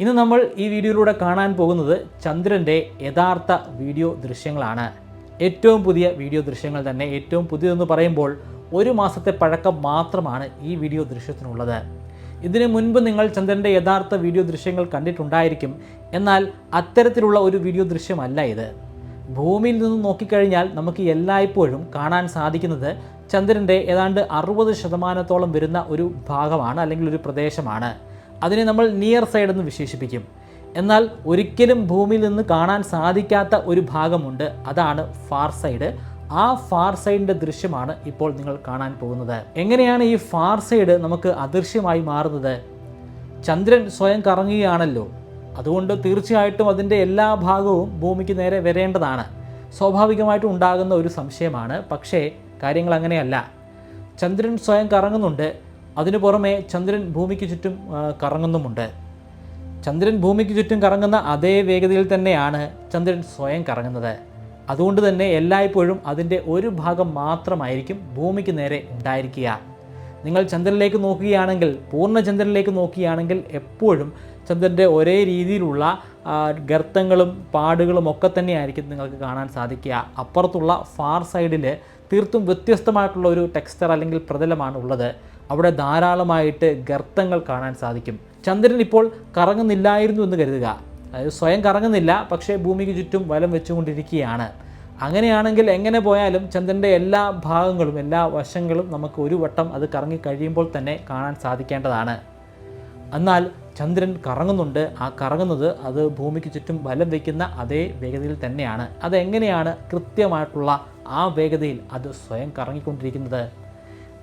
ഇന്ന് നമ്മൾ ഈ വീഡിയോയിലൂടെ കാണാൻ പോകുന്നത് ചന്ദ്രന്റെ യഥാർത്ഥ വീഡിയോ ദൃശ്യങ്ങളാണ്. ഏറ്റവും പുതിയ വീഡിയോ ദൃശ്യങ്ങൾ തന്നെ ഏറ്റവും പുതിയതെന്ന് പറയുമ്പോൾ ഒരു മാസത്തെ പഴക്കം മാത്രമാണ് ഈ വീഡിയോ ദൃശ്യത്തിനുള്ളത്. ഇതിനു മുൻപ് നിങ്ങൾ ചന്ദ്രന്റെ യഥാർത്ഥ വീഡിയോ ദൃശ്യങ്ങൾ കണ്ടിട്ടുണ്ടായിരിക്കും. എന്നാൽ അത്തരത്തിലുള്ള ഒരു വീഡിയോ ദൃശ്യമല്ല ഇത്. ഭൂമിയിൽ നിന്ന് നോക്കിക്കഴിഞ്ഞാൽ നമുക്ക് എല്ലായ്പ്പോഴും കാണാൻ സാധിക്കുന്നത് ചന്ദ്രന്റെ ഏതാണ്ട് അറുപത് ശതമാനത്തോളം വരുന്ന ഒരു ഭാഗമാണ് അല്ലെങ്കിൽ ഒരു പ്രദേശമാണ്. അതിനെ നമ്മൾ നിയർ സൈഡ് എന്ന് വിശേഷിപ്പിക്കും. എന്നാൽ ഒരിക്കലും ഭൂമിയിൽ നിന്ന് കാണാൻ സാധിക്കാത്ത ഒരു ഭാഗമുണ്ട്. അതാണ് ഫാർ സൈഡ് ആ ഫാർ സൈഡിന്റെ ദൃശ്യമാണ് ഇപ്പോൾ നിങ്ങൾ കാണാൻ പോകുന്നത്. എങ്ങനെയാണ് ഈ ഫാർ സൈഡ് നമുക്ക് അദൃശ്യമായി മാറുന്നത്? ചന്ദ്രൻ സ്വയം കറങ്ങുകയാണല്ലോ. അതുകൊണ്ട് തീർച്ചയായിട്ടും അതിന്റെ എല്ലാ ഭാഗവും ഭൂമിക്ക് നേരെ വരേണ്ടതാണ്. സ്വാഭാവികമായിട്ടും ഉണ്ടാകുന്ന ഒരു സംശയമാണ്. പക്ഷേ കാര്യങ്ങൾ അങ്ങനെയല്ല. ചന്ദ്രൻ സ്വയം കറങ്ങുന്നുണ്ട്. അതിനു പുറമെ ചന്ദ്രൻ ഭൂമിക്ക് ചുറ്റും കറങ്ങുന്നുമുണ്ട്. ചന്ദ്രൻ ഭൂമിക്ക് ചുറ്റും കറങ്ങുന്ന അതേ വേഗതയിൽ തന്നെയാണ് ചന്ദ്രൻ സ്വയം കറങ്ങുന്നത്. അതുകൊണ്ട് തന്നെ എല്ലായ്പ്പോഴും അതിന്റെ ഒരു ഭാഗം മാത്രമായിരിക്കും ഭൂമിക്ക് നേരെ ഉണ്ടായിരിക്കുക. നിങ്ങൾ ചന്ദ്രനിലേക്ക് നോക്കുകയാണെങ്കിൽ പൂർണ ചന്ദ്രനിലേക്ക് നോക്കുകയാണെങ്കിൽ എപ്പോഴും ചന്ദ്രന്റെ ഒരേ രീതിയിലുള്ള ഗർത്തങ്ങളും പാടുകളും ഒക്കെ തന്നെയായിരിക്കും നിങ്ങൾക്ക് കാണാൻ സാധിക്കുക. അപ്പുറത്തുള്ള ഫാർ സൈഡിൽ തീർത്തും വ്യത്യസ്തമായിട്ടുള്ള ഒരു ടെക്സ്ചർ അല്ലെങ്കിൽ പ്രതലമാണ് ഉള്ളത്. അവിടെ ധാരാളമായിട്ട് ഗർത്തങ്ങൾ കാണാൻ സാധിക്കും. ചന്ദ്രൻ ഇപ്പോൾ കറങ്ങുന്നില്ലായിരുന്നു എന്ന് കരുതുക. അതായത് സ്വയം കറങ്ങുന്നില്ല പക്ഷേ ഭൂമിക്ക് ചുറ്റും വലം വെച്ചുകൊണ്ടിരിക്കുകയാണ്. അങ്ങനെയാണെങ്കിൽ എങ്ങനെ പോയാലും ചന്ദ്രന്റെ എല്ലാ ഭാഗങ്ങളും എല്ലാ വശങ്ങളും നമുക്ക് ഒരു വട്ടം അത് കറങ്ങി കഴിയുമ്പോൾ തന്നെ കാണാൻ സാധിക്കേണ്ടതാണ്. എന്നാൽ ചന്ദ്രൻ കറങ്ങുന്നുണ്ട്. ആ കറങ്ങുന്നത് അത് ഭൂമിക്ക് ചുറ്റും വലം വയ്ക്കുന്ന അതേ വേഗതയിൽ തന്നെയാണ്. അതെങ്ങനെയാണ് കൃത്യമായിട്ടുള്ള ആ വേഗതയിൽ അത് സ്വയം കറങ്ങിക്കൊണ്ടിരിക്കുന്നത്?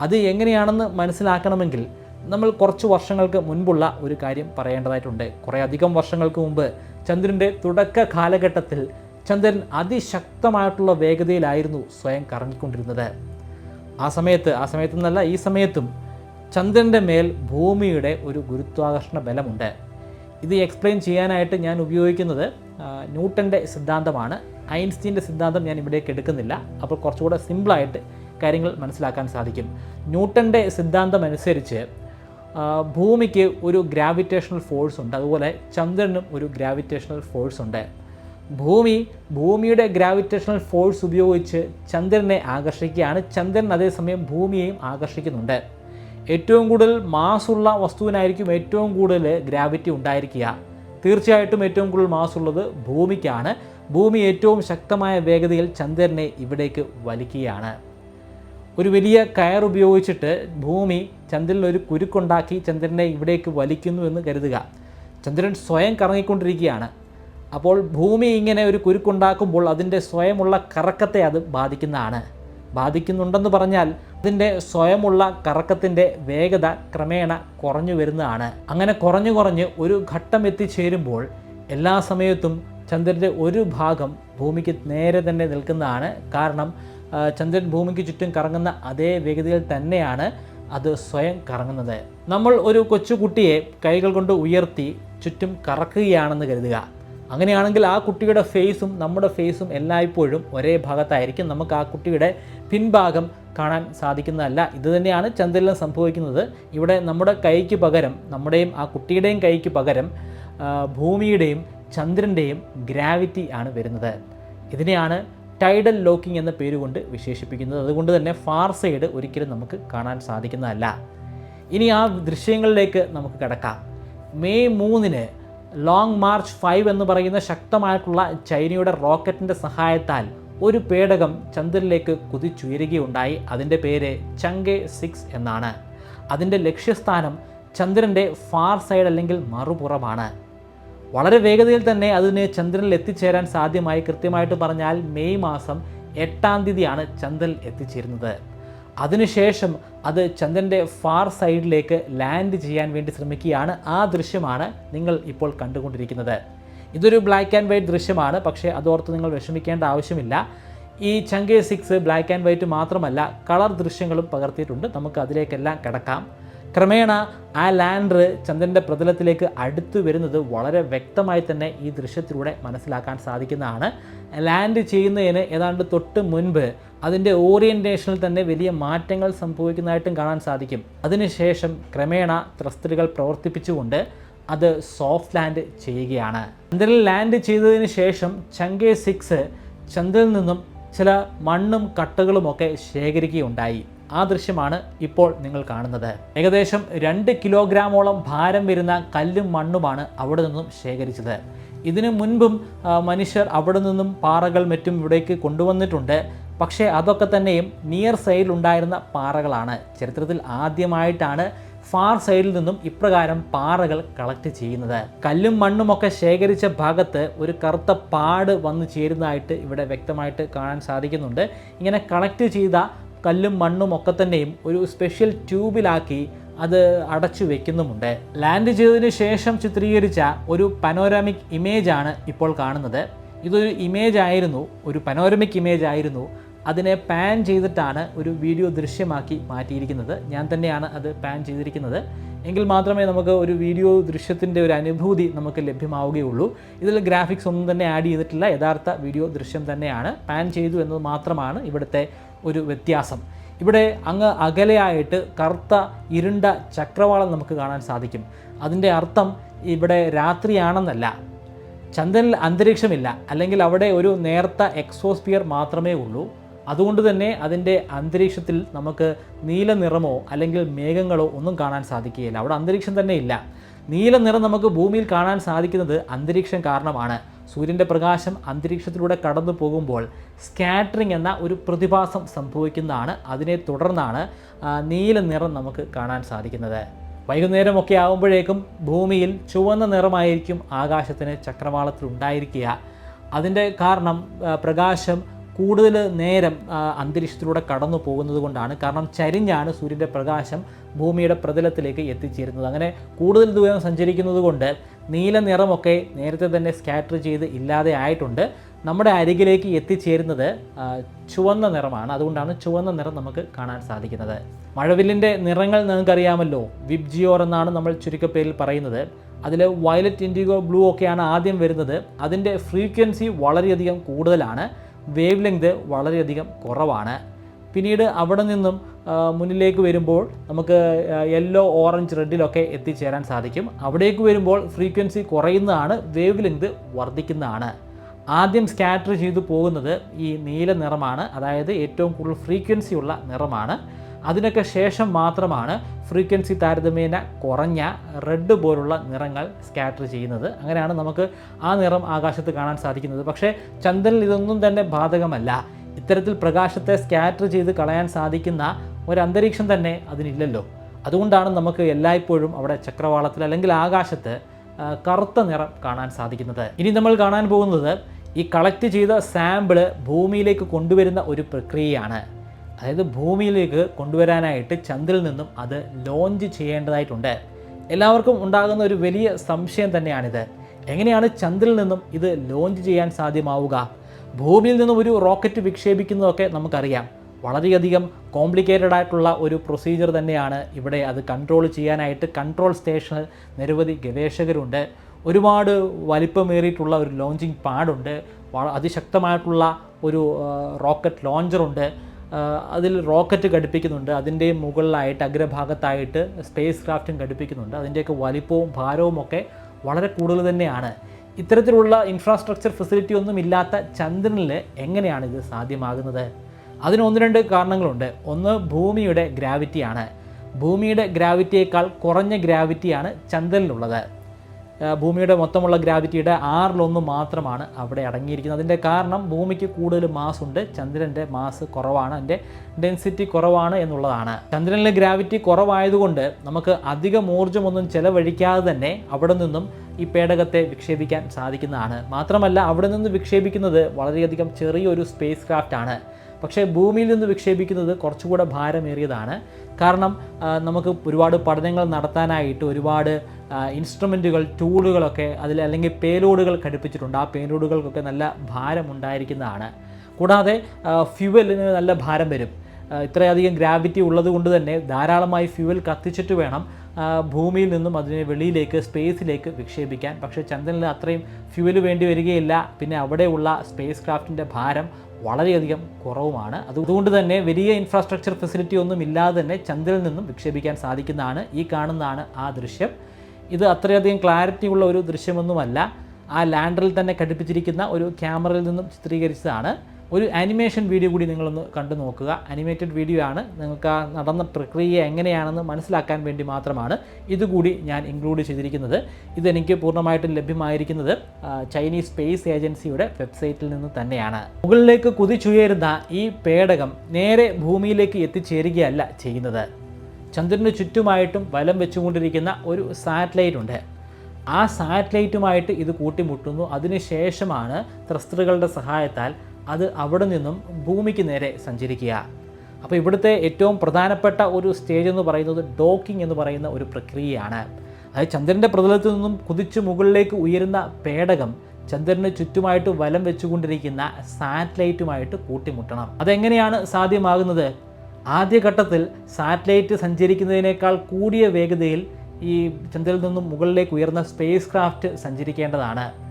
അത് എങ്ങനെയാണെന്ന് മനസ്സിലാക്കണമെങ്കിൽ നമ്മൾ കുറച്ച് വർഷങ്ങൾക്ക് മുൻപുള്ള ഒരു കാര്യം പറയേണ്ടതായിട്ടുണ്ട്. കുറേ അധികം വർഷങ്ങൾക്ക് മുമ്പ് ചന്ദ്രന്റെ തുടക്ക കാലഘട്ടത്തിൽ ചന്ദ്രൻ അതിശക്തമായിട്ടുള്ള വേഗതയിലായിരുന്നു സ്വയം കറങ്ങിക്കൊണ്ടിരുന്നത്. ആ സമയത്ത് ആ സമയത്ത് എന്നല്ല ഈ സമയത്തും ചന്ദ്രന്റെ മേൽ ഭൂമിയുടെ ഒരു ഗുരുത്വാകർഷണ ബലമുണ്ട്. ഇത് എക്സ്പ്ലെയിൻ ചെയ്യാനായിട്ട് ഞാൻ ഉപയോഗിക്കുന്നത് ന്യൂട്ടന്റെ സിദ്ധാന്തമാണ്. ഐൻസ്റ്റീന്റെ സിദ്ധാന്തം ഞാൻ ഇവിടേക്ക് എടുക്കുന്നില്ല. അപ്പോൾ കുറച്ചുകൂടെ സിമ്പിളായിട്ട് കാര്യങ്ങൾ മനസ്സിലാക്കാൻ സാധിക്കും. ന്യൂട്ടന്റെ സിദ്ധാന്തം അനുസരിച്ച് ഭൂമിക്ക് ഒരു ഗ്രാവിറ്റേഷണൽ ഫോഴ്സ് ഉണ്ട്. അതുപോലെ ചന്ദ്രനും ഒരു ഗ്രാവിറ്റേഷണൽ ഫോഴ്സ് ഉണ്ട്. ഭൂമി ഭൂമിയുടെ ഗ്രാവിറ്റേഷണൽ ഫോഴ്സ് ഉപയോഗിച്ച് ചന്ദ്രനെ ആകർഷിക്കുകയാണ്. ചന്ദ്രൻ അതേസമയം ഭൂമിയെയും ആകർഷിക്കുന്നുണ്ട്. ഏറ്റവും കൂടുതൽ മാസുള്ള വസ്തുവിനായിരിക്കും ഏറ്റവും കൂടുതൽ ഗ്രാവിറ്റി ഉണ്ടായിരിക്കുക. തീർച്ചയായിട്ടും ഏറ്റവും കൂടുതൽ മാസുള്ളത് ഭൂമിക്കാണ്. ഭൂമി ഏറ്റവും ശക്തമായ വേഗതയിൽ ചന്ദ്രനെ ഇവിടേക്ക് വലിക്കുകയാണ്. ഒരു വലിയ കയർ ഉപയോഗിച്ചിട്ട് ഭൂമി ചന്ദ്രനിൽ ഒരു കുരുക്കുണ്ടാക്കി ചന്ദ്രനെ ഇവിടേക്ക് വലിക്കുന്നു എന്ന് കരുതുക. ചന്ദ്രൻ സ്വയം കറങ്ങിക്കൊണ്ടിരിക്കുകയാണ്. അപ്പോൾ ഭൂമി ഇങ്ങനെ ഒരു കുരുക്കുണ്ടാക്കുമ്പോൾ അതിന്റെ സ്വയമുള്ള കറക്കത്തെ അത് ബാധിക്കുന്നതാണ്. ബാധിക്കുന്നുണ്ടെന്ന് പറഞ്ഞാൽ അതിന്റെ സ്വയമുള്ള കറക്കത്തിന്റെ വേഗത ക്രമേണ കുറഞ്ഞു വരുന്നതാണ്. അങ്ങനെ കുറഞ്ഞു കുറഞ്ഞ് ഒരു ഘട്ടം എത്തിച്ചേരുമ്പോൾ എല്ലാ സമയത്തും ചന്ദ്രന്റെ ഒരു ഭാഗം ഭൂമിക്ക് നേരെ തന്നെ നിൽക്കുന്നതാണ്. കാരണം ചന്ദ്രൻ ഭൂമിക്ക് ചുറ്റും കറങ്ങുന്ന അതേ വേഗതയിൽ തന്നെയാണ് അത് സ്വയം കറങ്ങുന്നത്. നമ്മൾ ഒരു കൊച്ചുകുട്ടിയെ കൈകൾ കൊണ്ട് ഉയർത്തി ചുറ്റും കറക്കുകയാണെന്ന് കരുതുക. അങ്ങനെയാണെങ്കിൽ ആ കുട്ടിയുടെ ഫേസും നമ്മുടെ ഫേസും എല്ലായ്പ്പോഴും ഒരേ ഭാഗത്തായിരിക്കും. നമുക്ക് ആ കുട്ടിയുടെ പിൻഭാഗം കാണാൻ സാധിക്കുന്നതല്ല. ഇത് തന്നെയാണ് ചന്ദ്രനിലും സംഭവിക്കുന്നത്. ഇവിടെ നമ്മുടെ കൈക്ക് പകരം നമ്മുടെയും ആ കുട്ടിയുടെയും കൈക്ക് പകരം ഭൂമിയുടെയും ചന്ദ്രന്റെയും ഗ്രാവിറ്റി ആണ് വരുന്നത്. ഇതിനെയാണ് ടൈഡൽ ലോക്കിംഗ് എന്ന പേരുകൊണ്ട് വിശേഷിപ്പിക്കുന്നത്. അതുകൊണ്ട് തന്നെ ഫാർ സൈഡ് ഒരിക്കലും നമുക്ക് കാണാൻ സാധിക്കുന്നതല്ല. ഇനി ആ ദൃശ്യങ്ങളിലേക്ക് നമുക്ക് കിടക്കാം. മെയ് മൂന്നിന് ലോങ് മാർച്ച് ഫൈവ് എന്ന് പറയുന്ന ശക്തമായിട്ടുള്ള ചൈനയുടെ റോക്കറ്റിന്റെ സഹായത്താൽ ഒരു പേടകം ചന്ദ്രനിലേക്ക് കുതിച്ചുയരുകയുണ്ടായി. അതിന്റെ പേര് ചങ്കെ സിക്സ് എന്നാണ്. അതിന്റെ ലക്ഷ്യസ്ഥാനം ചന്ദ്രന്റെ ഫാർ സൈഡ് അല്ലെങ്കിൽ മറുപുറമാണ്. വളരെ വേഗതയിൽ തന്നെ അതിന് ചന്ദ്രനിൽ എത്തിച്ചേരാൻ സാധ്യമായി. കൃത്യമായിട്ട് പറഞ്ഞാൽ മെയ് മാസം എട്ടാം തീയതിയാണ് ചന്ദ്രൻ എത്തിച്ചേരുന്നത്. അതിനുശേഷം അത് ചന്ദ്രന്റെ ഫാർ സൈഡിലേക്ക് ലാൻഡ് ചെയ്യാൻ വേണ്ടി ശ്രമിക്കുകയാണ്. ആ ദൃശ്യമാണ് നിങ്ങൾ ഇപ്പോൾ കണ്ടുകൊണ്ടിരിക്കുന്നത്. ഇതൊരു ബ്ലാക്ക് ആൻഡ് വൈറ്റ് ദൃശ്യമാണ്. പക്ഷേ അതോർത്ത് നിങ്ങൾ വിഷമിക്കേണ്ട ആവശ്യമില്ല. ഈ ചങ്കേ സിക്സ് ബ്ലാക്ക് ആൻഡ് വൈറ്റ് മാത്രമല്ല കളർ ദൃശ്യങ്ങളും പകർത്തിയിട്ടുണ്ട്. നമുക്ക് അതിലേക്കെല്ലാം കിടക്കാം. ക്രമേണ ആ ലാൻഡർ ചന്ദ്രന്റെ പ്രതലത്തിലേക്ക് അടുത്തു വരുന്നത് വളരെ വ്യക്തമായി തന്നെ ഈ ദൃശ്യത്തിലൂടെ മനസ്സിലാക്കാൻ സാധിക്കുന്നതാണ്. ലാൻഡ് ചെയ്യുന്നതിന് ഏതാണ്ട് തൊട്ട് മുൻപ് അതിന്റെ ഓറിയന്റേഷനിൽ തന്നെ വലിയ മാറ്റങ്ങൾ സംഭവിക്കുന്നതായിട്ടും കാണാൻ സാധിക്കും. അതിനുശേഷം ക്രമേണ ത്രസ്തരുകൾ പ്രവർത്തിപ്പിച്ചുകൊണ്ട് അത് സോഫ്റ്റ് ലാൻഡ് ചെയ്യുകയാണ്. ചന്ദ്രനിൽ ലാൻഡ് ചെയ്തതിന് ശേഷം ചങ്കെ സിക്സ് ചന്ദ്രനിൽ നിന്നും ചില മണ്ണും കട്ടകളുമൊക്കെ ശേഖരിക്കുകയുണ്ടായി. ആ ദൃശ്യമാണ് ഇപ്പോൾ നിങ്ങൾ കാണുന്നത്. ഏകദേശം രണ്ട് കിലോഗ്രാമോളം ഭാരം വരുന്ന കല്ലും മണ്ണുമാണ് അവിടെ നിന്നും ശേഖരിച്ചത്. ഇതിനു മുൻപും മനുഷ്യർ അവിടെ നിന്നും പാറകൾ മറ്റും ഇവിടേക്ക് കൊണ്ടുവന്നിട്ടുണ്ട്. പക്ഷേ അതൊക്കെ തന്നെയും നിയർ സൈഡിൽ ഉണ്ടായിരുന്ന പാറകളാണ്. ചരിത്രത്തിൽ ആദ്യമായിട്ടാണ് ഫാർ സൈഡിൽ നിന്നും ഇപ്രകാരം പാറകൾ കളക്ട് ചെയ്യുന്നത്. കല്ലും മണ്ണും ഒക്കെ ശേഖരിച്ച ഭാഗത്ത് ഒരു കറുത്ത പാട് വന്നു ചേരുന്നതായിട്ട് ഇവിടെ വ്യക്തമായിട്ട് കാണാൻ സാധിക്കുന്നുണ്ട്. ഇങ്ങനെ കളക്ട് ചെയ്ത കല്ലും മണ്ണും ഒക്കെ തന്നെയും ഒരു സ്പെഷ്യൽ ട്യൂബിലാക്കി അത് അടച്ചു വെക്കുന്നുമുണ്ട്. ലാൻഡ് ചെയ്തതിനു ശേഷം ചിത്രീകരിച്ച ഒരു പനോരാമിക് ഇമേജ് ആണ് ഇപ്പോൾ കാണുന്നത്. ഇതൊരു ഇമേജ് ആയിരുന്നു ഒരു പനോരമിക് ഇമേജ് ആയിരുന്നു. അതിനെ പാൻ ചെയ്തിട്ടാണ് ഒരു വീഡിയോ ദൃശ്യമാക്കി മാറ്റിയിരിക്കുന്നത്. ഞാൻ തന്നെയാണ് അത് പാൻ ചെയ്തിരിക്കുന്നത്. എങ്കിൽ മാത്രമേ നമുക്ക് ഒരു വീഡിയോ ദൃശ്യത്തിന്റെ ഒരു അനുഭൂതി നമുക്ക് ലഭ്യമാവുകയുള്ളൂ. ഇതിൽ ഗ്രാഫിക്സ് ഒന്നും തന്നെ ആഡ് ചെയ്തിട്ടില്ല. യഥാർത്ഥ വീഡിയോ ദൃശ്യം തന്നെയാണ്. പാൻ ചെയ്തു എന്നത് മാത്രമാണ് ഇവിടുത്തെ ഒരു വ്യത്യാസം. ഇവിടെ അങ്ങ് അകലെയായിട്ട് കറുത്ത ഇരുണ്ട ചക്രവാളം നമുക്ക് കാണാൻ സാധിക്കും. അതിന്റെ അർത്ഥം ഇവിടെ രാത്രിയാണെന്നല്ല. ചന്ദ്രനിൽ അന്തരീക്ഷമില്ല. അല്ലെങ്കിൽ അവിടെ ഒരു നേർത്ത എക്സോസ്ഫിയർ മാത്രമേ ഉള്ളൂ. അതുകൊണ്ട് തന്നെ അതിന്റെ അന്തരീക്ഷത്തിൽ നമുക്ക് നീല നിറമോ അല്ലെങ്കിൽ മേഘങ്ങളോ ഒന്നും കാണാൻ സാധിക്കുകയില്ല. അവിടെ അന്തരീക്ഷം തന്നെ ഇല്ല. നീല നിറം നമുക്ക് ഭൂമിയിൽ കാണാൻ സാധിക്കുന്നത് അന്തരീക്ഷം കാരണമാണ്. സൂര്യന്റെ പ്രകാശം അന്തരീക്ഷത്തിലൂടെ കടന്നു പോകുമ്പോൾ സ്കാറ്ററിംഗ് എന്ന ഒരു പ്രതിഭാസം സംഭവിക്കുന്നതാണ്. അതിനെ തുടർന്നാണ് നീല നിറം നമുക്ക് കാണാൻ സാധിക്കുന്നത്. വൈകുന്നേരമൊക്കെ ആകുമ്പോഴേക്കും ഭൂമിയിൽ ചുവന്ന നിറമായിരിക്കും ആകാശത്തിന് ചക്രവാളത്തിൽ ഉണ്ടായിരിക്കുക. അതിന്റെ കാരണം പ്രകാശം കൂടുതൽ നേരം അന്തരീക്ഷത്തിലൂടെ കടന്നു പോകുന്നത് കൊണ്ടാണ്. കാരണം ചരിഞ്ഞാണ് സൂര്യന്റെ പ്രകാശം ഭൂമിയുടെ പ്രതലത്തിലേക്ക് എത്തിച്ചേരുന്നത്. അങ്ങനെ കൂടുതൽ ദൂരം സഞ്ചരിക്കുന്നത് കൊണ്ട് നീല നിറമൊക്കെ നേരത്തെ തന്നെ സ്കാറ്റർ ചെയ്ത് ഇല്ലാതെ ആയിട്ടുണ്ട്. നമ്മുടെ അരികിലേക്ക് എത്തിച്ചേരുന്നത് ചുവന്ന നിറമാണ്. അതുകൊണ്ടാണ് ചുവന്ന നിറം നമുക്ക് കാണാൻ സാധിക്കുന്നത്. മഴവില്ലിന്റെ നിറങ്ങൾ നിങ്ങൾക്കറിയാമല്ലോ. വിബ്ജിയോർ എന്നാണ് നമ്മൾ ചുരുക്കപ്പേരിൽ പറയുന്നത്. അതിൽ വയലറ്റ് ഇൻഡിഗോ ബ്ലൂ ഒക്കെയാണ് ആദ്യം വരുന്നത്. അതിന്റെ ഫ്രീക്വൻസി വളരെയധികം കൂടുതലാണ്. വേവ് ലെങ്ത് വളരെയധികം കുറവാണ്. പിന്നീട് അവിടെ നിന്നും മുന്നിലേക്ക് വരുമ്പോൾ നമുക്ക് യെല്ലോ ഓറഞ്ച് റെഡിലൊക്കെ എത്തിച്ചേരാൻ സാധിക്കും. അവിടേക്ക് വരുമ്പോൾ ഫ്രീക്വൻസി കുറയുന്നതാണ് വേവ് ലെങ്ത് വർദ്ധിക്കുന്നതാണ്. ആദ്യം സ്കാറ്റർ ചെയ്തു പോകുന്നത് ഈ നീല നിറമാണ് അതായത് ഏറ്റവും കൂടുതൽ ഫ്രീക്വൻസി ഉള്ള നിറമാണ്. അതിനൊക്കെ ശേഷം മാത്രമാണ് ഫ്രീക്വൻസി താരതമ്യേന കുറഞ്ഞ റെഡ് പോലുള്ള നിറങ്ങൾ സ്കാറ്റർ ചെയ്യുന്നത്. അങ്ങനെയാണ് നമുക്ക് ആ നിറം ആകാശത്ത് കാണാൻ സാധിക്കുന്നത്. പക്ഷേ ചന്ദ്രനിൽ ഇതൊന്നും തന്നെ ബാധകമല്ല. ഇത്തരത്തിൽ പ്രകാശത്തെ സ്കാറ്റർ ചെയ്ത് കളയാൻ സാധിക്കുന്ന ഒരു അന്തരീക്ഷം തന്നെ അതിനില്ലല്ലോ. അതുകൊണ്ടാണ് നമുക്ക് എല്ലായ്പ്പോഴും അവിടെ ചക്രവാളത്തിൽ അല്ലെങ്കിൽ ആകാശത്ത് കറുത്ത നിറം കാണാൻ സാധിക്കുന്നത്. ഇനി നമ്മൾ കാണാൻ പോകുന്നത് ഈ കളക്ട് ചെയ്ത സാമ്പിൾ ഭൂമിയിലേക്ക് കൊണ്ടുവരുന്ന ഒരു പ്രക്രിയയാണ്. അതായത് ഭൂമിയിലേക്ക് കൊണ്ടുവരാനായിട്ട് ചന്ദ്രിൽ നിന്നും അത് ലോഞ്ച് ചെയ്യേണ്ടതായിട്ടുണ്ട്. എല്ലാവർക്കും ഉണ്ടാകുന്ന ഒരു വലിയ സംശയം തന്നെയാണിത്. എങ്ങനെയാണ് ചന്ദ്രിൽ നിന്നും ഇത് ലോഞ്ച് ചെയ്യാൻ സാധ്യമാവുക? ഭൂമിയിൽ നിന്നും ഒരു റോക്കറ്റ് വിക്ഷേപിക്കുന്നതൊക്കെ നമുക്കറിയാം. വളരെയധികം കോംപ്ലിക്കേറ്റഡ് ആയിട്ടുള്ള ഒരു പ്രൊസീജിയർ തന്നെയാണ് ഇവിടെ അത് കൺട്രോൾ ചെയ്യാനായിട്ട് കൺട്രോൾ സ്റ്റേഷൻ നിരവധി ഗവേഷകരുണ്ട്. ഒരുപാട് വലിപ്പമേറിയിട്ടുള്ള ഒരു ലോഞ്ചിങ് പാഡുണ്ട് അതിശക്തമായിട്ടുള്ള ഒരു റോക്കറ്റ് ലോഞ്ചറുണ്ട് അതിൽ റോക്കറ്റ് ഘടിപ്പിക്കുന്നുണ്ട്. അതിന്റെ മുകളിലായിട്ട് അഗ്രഭാഗത്തായിട്ട് സ്പേസ് ക്രാഫ്റ്റും ഘടിപ്പിക്കുന്നുണ്ട്. അതിന്റെയൊക്കെ വലിപ്പവും ഭാരവും ഒക്കെ വളരെ കൂടുതൽ തന്നെയാണ്. ഇത്തരത്തിലുള്ള ഇൻഫ്രാസ്ട്രക്ചർ ഫെസിലിറ്റി ഒന്നും ഇല്ലാത്ത ചന്ദ്രനിൽ എങ്ങനെയാണ് ഇത് സാധ്യമാകുന്നത്? അതിന് ഒന്ന് രണ്ട് കാരണങ്ങളുണ്ട്. ഒന്ന് ഭൂമിയുടെ ഗ്രാവിറ്റിയാണ് ഭൂമിയുടെ ഗ്രാവിറ്റിയേക്കാൾ കുറഞ്ഞ ഗ്രാവിറ്റിയാണ് ചന്ദ്രനിലുള്ളത്. ഭൂമിയുടെ മൊത്തമുള്ള ഗ്രാവിറ്റിയുടെ ആറിലൊന്ന് മാത്രമാണ് അവിടെ അടങ്ങിയിരിക്കുന്നത്. അതിന്റെ കാരണം ഭൂമിക്ക് കൂടുതൽ മാസ് ഉണ്ട്. ചന്ദ്രന്റെ മാസ് കുറവാണ്. അതിന്റെ ഡെൻസിറ്റി കുറവാണ് എന്നുള്ളതാണ്. ചന്ദ്രനിലെ ഗ്രാവിറ്റി കുറവായതുകൊണ്ട് നമുക്ക് അധികം ഊർജമൊന്നും ചെലവഴിക്കാതെ തന്നെ അവിടെ നിന്നും ഈ പേടകത്തെ വിക്ഷേപിക്കാൻ സാധിക്കുന്നതാണ്. മാത്രമല്ല അവിടെ നിന്ന് വിക്ഷേപിക്കുന്നത് വളരെയധികം ചെറിയൊരു സ്പേസ് ക്രാഫ്റ്റ് ആണ്. പക്ഷേ ഭൂമിയിൽ നിന്ന് വിക്ഷേപിക്കുന്നത് കുറച്ചുകൂടെ ഭാരമേറിയതാണ്. കാരണം നമുക്ക് ഒരുപാട് പഠനങ്ങൾ നടത്താനായിട്ട് ഒരുപാട് ഇൻസ്ട്രുമെന്റുകൾ ടൂളുകളൊക്കെ അതിൽ അല്ലെങ്കിൽ പേലോഡുകൾ ഘടിപ്പിച്ചിട്ടുണ്ട്. ആ പേലോഡുകൾക്കൊക്കെ നല്ല ഭാരം ഉണ്ടായിരിക്കുന്നതാണ് കൂടാതെ ഫ്യുവലിന് നല്ല ഭാരം വരും. ഇത്രയധികം ഗ്രാവിറ്റി ഉള്ളത് കൊണ്ട് തന്നെ ധാരാളമായി ഫ്യുവൽ കത്തിച്ചിട്ട് വേണം ഭൂമിയിൽ നിന്നും അതിനെ വെളിയിലേക്ക് സ്പേസിലേക്ക് വിക്ഷേപിക്കാൻ. പക്ഷേ ചന്ദ്രനിൽ അത്രയും ഫ്യുവൽ വേണ്ടി വരികയില്ല. പിന്നെ അവിടെയുള്ള സ്പേസ് ക്രാഫ്റ്റിന്റെ ഭാരം വളരെയധികം കുറവുമാണ്. അതുകൊണ്ട് തന്നെ വലിയ ഇൻഫ്രാസ്ട്രക്ചർ ഫെസിലിറ്റി ഒന്നും ഇല്ലാതെ തന്നെ ചന്ദ്രനിൽ നിന്നും വിക്ഷേപിക്കാൻ സാധിക്കുന്നതാണ്. ഈ കാണുന്നതാണ് ആ ദൃശ്യം. ഇത് അത്രയധികം ക്ലാരിറ്റി ഉള്ള ഒരു ദൃശ്യമൊന്നുമല്ല. ആ ലാൻഡറിൽ തന്നെ ഘടിപ്പിച്ചിരിക്കുന്ന ഒരു ക്യാമറയിൽ നിന്നും ചിത്രീകരിച്ചതാണ്. ഒരു ആനിമേഷൻ വീഡിയോ കൂടി നിങ്ങളൊന്ന് കണ്ടു നോക്കുക. അനിമേറ്റഡ് വീഡിയോ ആണ്. നിങ്ങൾക്ക് ആ നടന്ന പ്രക്രിയ എങ്ങനെയാണെന്ന് മനസ്സിലാക്കാൻ വേണ്ടി മാത്രമാണ് ഇതുകൂടി ഞാൻ ഇൻക്ലൂഡ് ചെയ്തിരിക്കുന്നത്. ഇതെനിക്ക് പൂർണമായിട്ടും ലഭ്യമായിരിക്കുന്നത് ചൈനീസ് സ്പേസ് ഏജൻസിയുടെ വെബ്സൈറ്റിൽ നിന്ന് തന്നെയാണ്. മുകളിലേക്ക് കുതിച്ചുയരുന്ന ഈ പേടകം നേരെ ഭൂമിയിലേക്ക് എത്തിച്ചേരുകയല്ല ചെയ്യുന്നത്. ചന്ദ്രന് ചുറ്റുമായിട്ടും വലം വെച്ചുകൊണ്ടിരിക്കുന്ന ഒരു സാറ്റലൈറ്റ് ഉണ്ട്. ആ സാറ്റലൈറ്റുമായിട്ട് ഇത് കൂട്ടിമുട്ടുന്നു. അതിനുശേഷമാണ് ത്രസ്റ്ററുകളുടെ സഹായത്താൽ അത് അവിടെ നിന്നും ഭൂമിക്ക് നേരെ സഞ്ചരിക്കുക. അപ്പോൾ ഇവിടുത്തെ ഏറ്റവും പ്രധാനപ്പെട്ട ഒരു സ്റ്റേജ് എന്ന് പറയുന്നത് ഡോക്കിംഗ് എന്ന് പറയുന്ന ഒരു പ്രക്രിയയാണ്. അതായത് ചന്ദ്രന്റെ പ്രതലത്തിൽ നിന്നും കുതിച്ചു മുകളിലേക്ക് ഉയരുന്ന പേടകം ചന്ദ്രന് ചുറ്റുമായിട്ട് വലം വെച്ചുകൊണ്ടിരിക്കുന്ന സാറ്റലൈറ്റുമായിട്ട് കൂട്ടിമുട്ടണം. അതെങ്ങനെയാണ് സാധ്യമാകുന്നത്? ആദ്യഘട്ടത്തിൽ സാറ്റലൈറ്റ് സഞ്ചരിക്കുന്നതിനേക്കാൾ കൂടിയ വേഗതയിൽ ഈ ചന്ദ്രനിൽ നിന്നും മുകളിലേക്ക് ഉയർന്ന സ്പേസ് ക്രാഫ്റ്റ് സഞ്ചരിക്കേണ്ടതാണ്.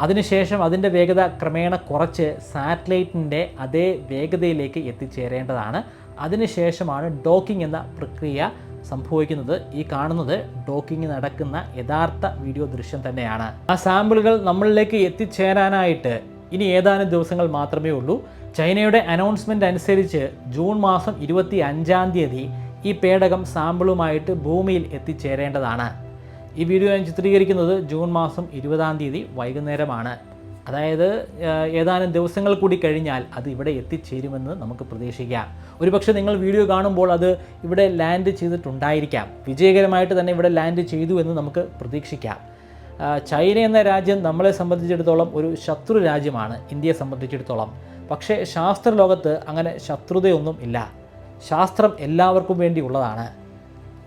അതിനുശേഷം അതിന്റെ വേഗത ക്രമേണ കുറച്ച് സാറ്റലൈറ്റിന്റെ അതേ വേഗതയിലേക്ക് എത്തിച്ചേരേണ്ടതാണ്. അതിനുശേഷമാണ് ഡോക്കിംഗ് എന്ന പ്രക്രിയ സംഭവിക്കുന്നത്. ഈ കാണുന്നത് ഡോക്കിംഗ് നടക്കുന്ന യഥാർത്ഥ വീഡിയോ ദൃശ്യം തന്നെയാണ്. ആ സാമ്പിളുകൾ നമ്മളിലേക്ക് എത്തിച്ചേരാനായിട്ട് ഇനി ഏതാനും ദിവസങ്ങൾ മാത്രമേ ഉള്ളൂ. ചൈനയുടെ അനൗൺസ്മെന്റ് അനുസരിച്ച് ജൂൺ മാസം ഇരുപത്തി അഞ്ചാം തീയതി ഈ പേടകം സാമ്പിളുമായിട്ട് ഭൂമിയിൽ എത്തിച്ചേരേണ്ടതാണ്. ഈ വീഡിയോ ഞാൻ ചിത്രീകരിക്കുന്നത് ജൂൺ മാസം ഇരുപതാം തീയതി വൈകുന്നേരമാണ്. അതായത് ഏതാനും ദിവസങ്ങൾ കൂടി കഴിഞ്ഞാൽ അത് ഇവിടെ എത്തിച്ചേരുമെന്ന് നമുക്ക് പ്രതീക്ഷിക്കാം. ഒരുപക്ഷെ നിങ്ങൾ വീഡിയോ കാണുമ്പോൾ അത് ഇവിടെ ലാൻഡ് ചെയ്തിട്ടുണ്ടായിരിക്കാം. വിജയകരമായിട്ട് തന്നെ ഇവിടെ ലാൻഡ് ചെയ്തു എന്ന് നമുക്ക് പ്രതീക്ഷിക്കാം. ചൈന എന്ന രാജ്യം നമ്മളെ സംബന്ധിച്ചിടത്തോളം ഒരു ശത്രു രാജ്യമാണ് ഇന്ത്യയെ സംബന്ധിച്ചിടത്തോളം. പക്ഷേ ശാസ്ത്ര ശാസ്ത്രലോകത്ത് അങ്ങനെ ശത്രുതയൊന്നും ഇല്ല. ശാസ്ത്രം എല്ലാവർക്കും വേണ്ടിയുള്ളതാണ്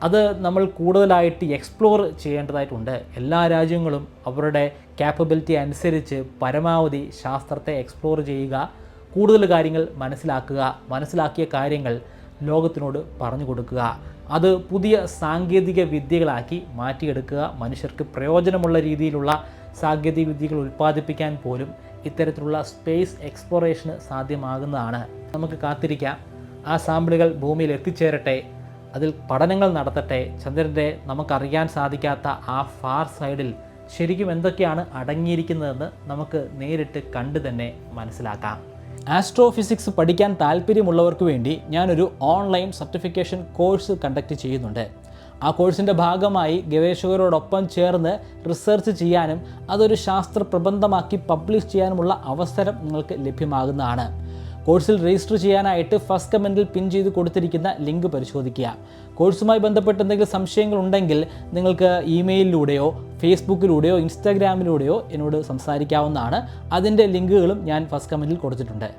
അത് നമ്മൾ കൂടുതലായിട്ട് എക്സ്പ്ലോർ ചെയ്യേണ്ടതായിട്ടുണ്ട്. എല്ലാ രാജ്യങ്ങളും അവരുടെ ക്യാപ്പബിലിറ്റി അനുസരിച്ച് പരമാവധി ശാസ്ത്രത്തെ എക്സ്പ്ലോർ ചെയ്യുക കൂടുതൽ കാര്യങ്ങൾ മനസ്സിലാക്കുക മനസ്സിലാക്കിയ കാര്യങ്ങൾ ലോകത്തിനോട് പറഞ്ഞു കൊടുക്കുക. അത് പുതിയ സാങ്കേതിക വിദ്യകളാക്കി മാറ്റിയെടുക്കുക. മനുഷ്യർക്ക് പ്രയോജനമുള്ള രീതിയിലുള്ള സാങ്കേതിക വിദ്യകൾ ഉൽപ്പാദിപ്പിക്കാൻ പോലും ഇത്തരത്തിലുള്ള സ്പേസ് എക്സ്പ്ലോറേഷന് സാധ്യമാകുന്നതാണ്. നമുക്ക് കാത്തിരിക്കാം. ആ സാമ്പിളുകൾ ഭൂമിയിൽ എത്തിച്ചേരട്ടെ. അതിൽ പഠനങ്ങൾ നടത്തട്ടെ. ചന്ദ്രന്റെ നമുക്കറിയാൻ സാധിക്കാത്ത ആ ഫാർ സൈഡിൽ ശരിക്കും എന്തൊക്കെയാണ് അടങ്ങിയിരിക്കുന്നതെന്ന് നമുക്ക് നേരിട്ട് കണ്ടു തന്നെ മനസ്സിലാക്കാം. ആസ്ട്രോഫിസിക്സ് പഠിക്കാൻ താല്പര്യമുള്ളവർക്ക് വേണ്ടി ഞാനൊരു ഓൺലൈൻ സർട്ടിഫിക്കേഷൻ കോഴ്സ് കണ്ടക്ട് ചെയ്യുന്നുണ്ട്. ആ കോഴ്സിന്റെ ഭാഗമായി ഗവേഷകരോടൊപ്പം ചേർന്ന് റിസർച്ച് ചെയ്യാനും അതൊരു ശാസ്ത്ര പ്രബന്ധമാക്കി പബ്ലിഷ് ചെയ്യാനുമുള്ള അവസരം നിങ്ങൾക്ക് ലഭ്യമാകുന്നതാണ്. കോഴ്സിൽ രജിസ്റ്റർ ചെയ്യാനായിട്ട് ഫസ്റ്റ് കമന്റിൽ പിൻ ചെയ്ത് കൊടുത്തിരിക്കുന്ന ലിങ്ക് പരിശോധിക്കുക. കോഴ്സുമായി ബന്ധപ്പെട്ട് എന്തെങ്കിലും സംശയങ്ങൾ ഉണ്ടെങ്കിൽ നിങ്ങൾക്ക് ഇമെയിലിലൂടെയോ ഫേസ്ബുക്കിലൂടെയോ ഇൻസ്റ്റാഗ്രാമിലൂടെയോ എന്നോട് സംസാരിക്കാവുന്നതാണ്. അതിന്റെ ലിങ്കുകളും ഞാൻ ഫസ്റ്റ് കമന്റിൽ കൊടുത്തിട്ടുണ്ട്.